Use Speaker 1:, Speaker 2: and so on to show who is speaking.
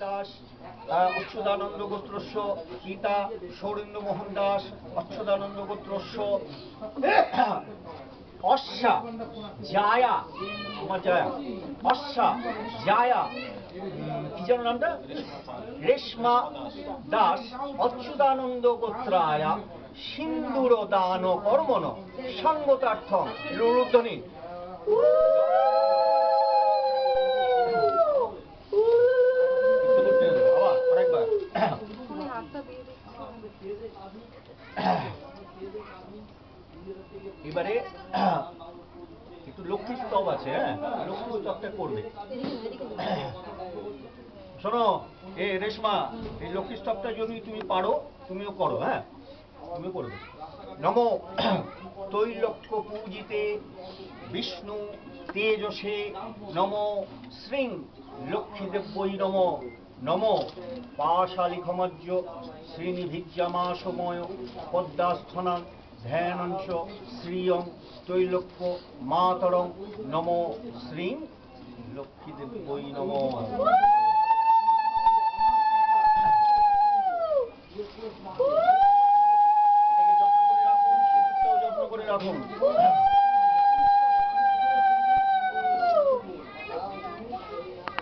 Speaker 1: দাস আহ, অচ্যুতানন্দ গোত্রস্য গীতা সৌরেন্দ্র মোহন দাস অচ্যুতানন্দ গোত্রস্য অশ্বা জায়া আমার জায়া। অশ্বা জায়া কি যেন নামটা? রেশমা দাস অচ্যুতানন্দ গোত্রায়া সিন্দুর দান কর্মণ সঙ্গতার্থম রুরুধ্বনি। এবারে একটু লক্ষ্মী স্তব আছে হ্যাঁ? লক্ষ্মী স্তবটা করবে। শোনো, এ রেশমা, এই লক্ষ্মী স্তবটা যদি তুমি পারো, তুমিও করো হ্যাঁ? তুমিও করবে। নম তৈলক্য পূজিতে বিষ্ণু তেজসে নম শ্রীং লক্ষ্মীদেব্যই নম। নম পাশালিখমজ্জ শ্রীনিভিজ্জামাসময় পদ্মাস্থনা ধ্যানঞ্চ শ্রিয়ং তৈলক্য মাতরং নম শ্রীং নম। করে রাখুন যত্ন করে রাখুন।